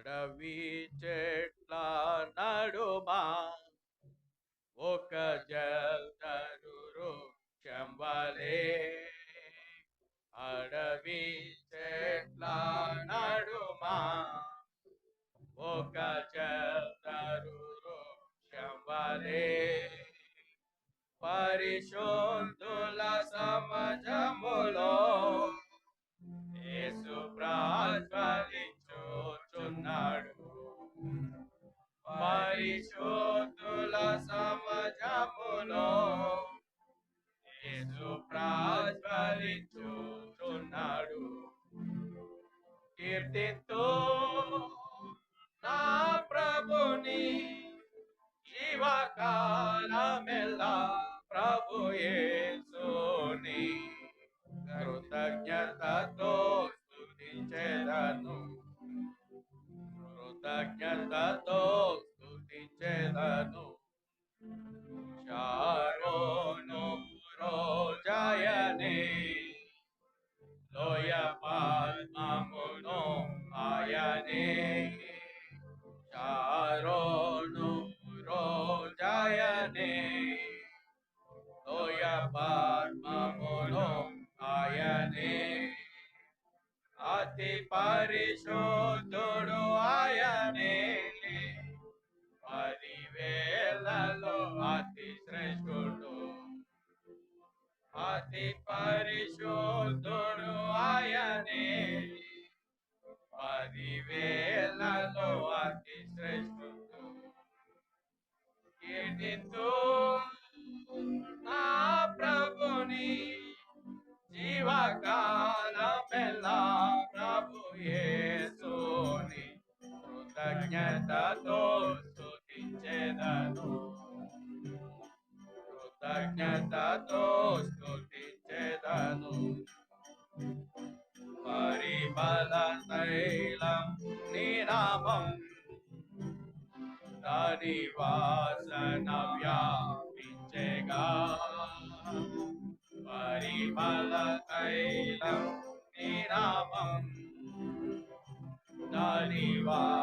అడవి చెట్ల నడుమా ఒక జల్దరు వృక్షం అడవి చెట్ల నడుమా ఒక జల్దరు వృక్షం పరిశో యేసు ప్రాజ్వలించుచున్నాడు కీర్తితో నా ప్రభుని జీవకాలమెల్లా ప్రభు యేసుని కృతజ్ఞతతో స్తుతించెదను. కృతజ్ఞతతో స్తుతించెదను. చారోను రోజయనే లోయ పద్మమును ఆయనే శారోను రోజయనే లోయ పద్మమును ఆయనే అతి పరిశుద్ధుడు ఆయనే పదివేలలో అతి శ్రేష్ఠుడు అతి పరిశోధుడు ఆయనే. పదివేలలో అతి శ్రేష్ఠుడు. కీర్తితో నా ప్రభుని జీవకాలమెల్లా ప్రభు యేసుని కృతజ్ఞతతో స్తుతించెదను. కృతజ్ఞతతో స్తుతించెదను Tanu. Paribala Tailam Ninamam Tadivasanavyapinchega Paribala Tailam Ninamam Tadivasanavyapinchega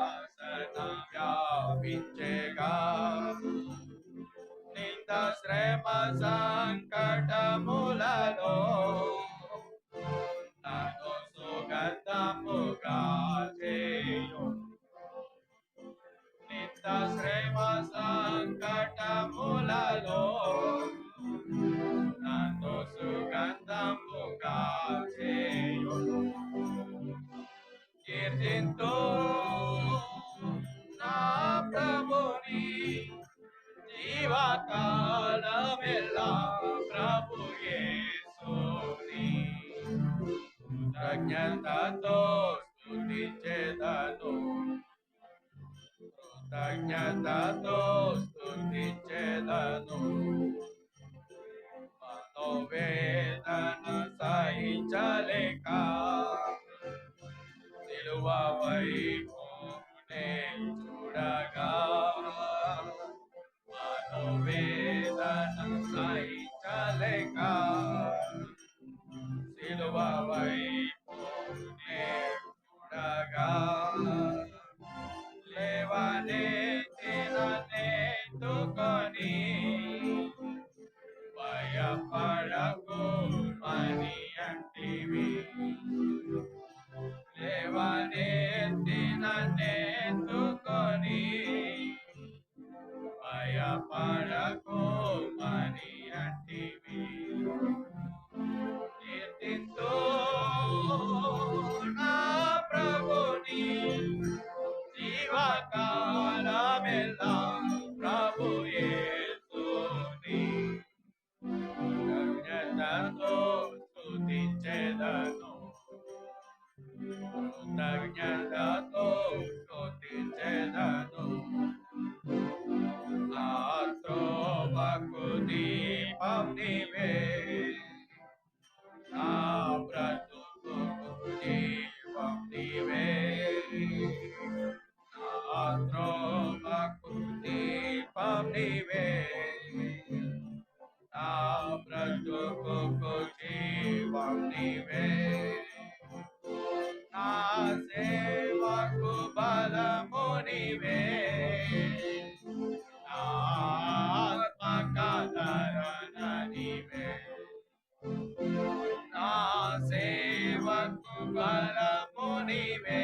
సుగంధముగా చేయు కీర్తింతో నా ప్రభుని జీవకాలమెల్లా ప్రభు యేసుని కృతజ్ఞతతో స్తుతించెదను కృతజ్ఞతతో స్తుతించెదను మనోవేదన సహించలేక సిలువ స్తుతించెదను జీవం నీవే బలమునివే నా నా సేవకు బలమునివే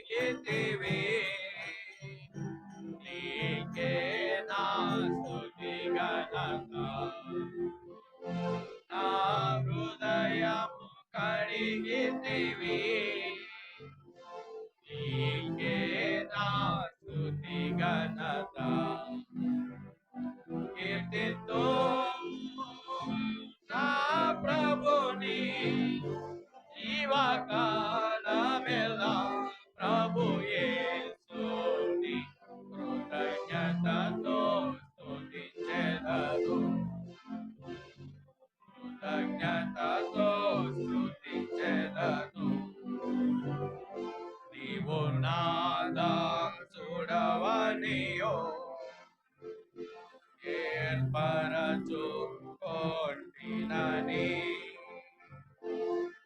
ఏర్పరచుకొంటినని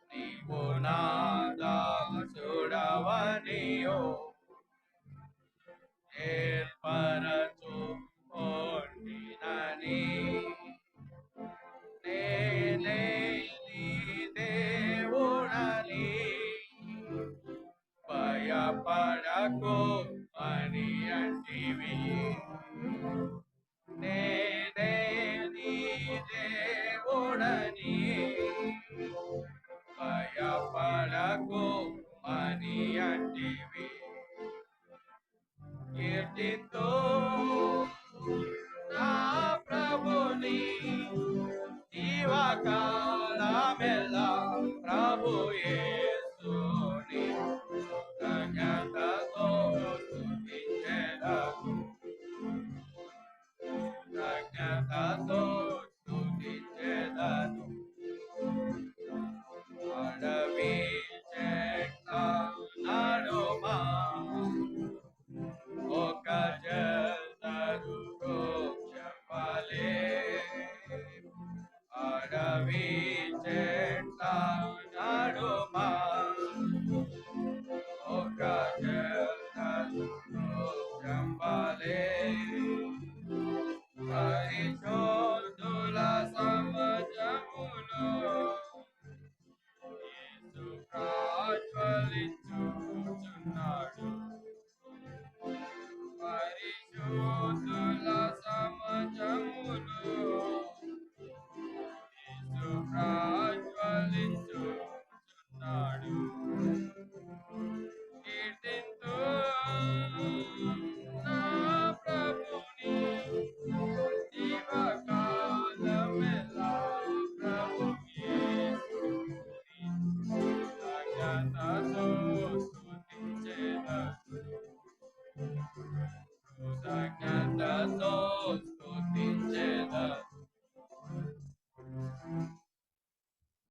నీవు నాదా చూడవనియో ఏర్పరచుకొంటినని నేనే నీ దేవుడని. భయపడకు భయపడకు అని అంటివి కీర్తితో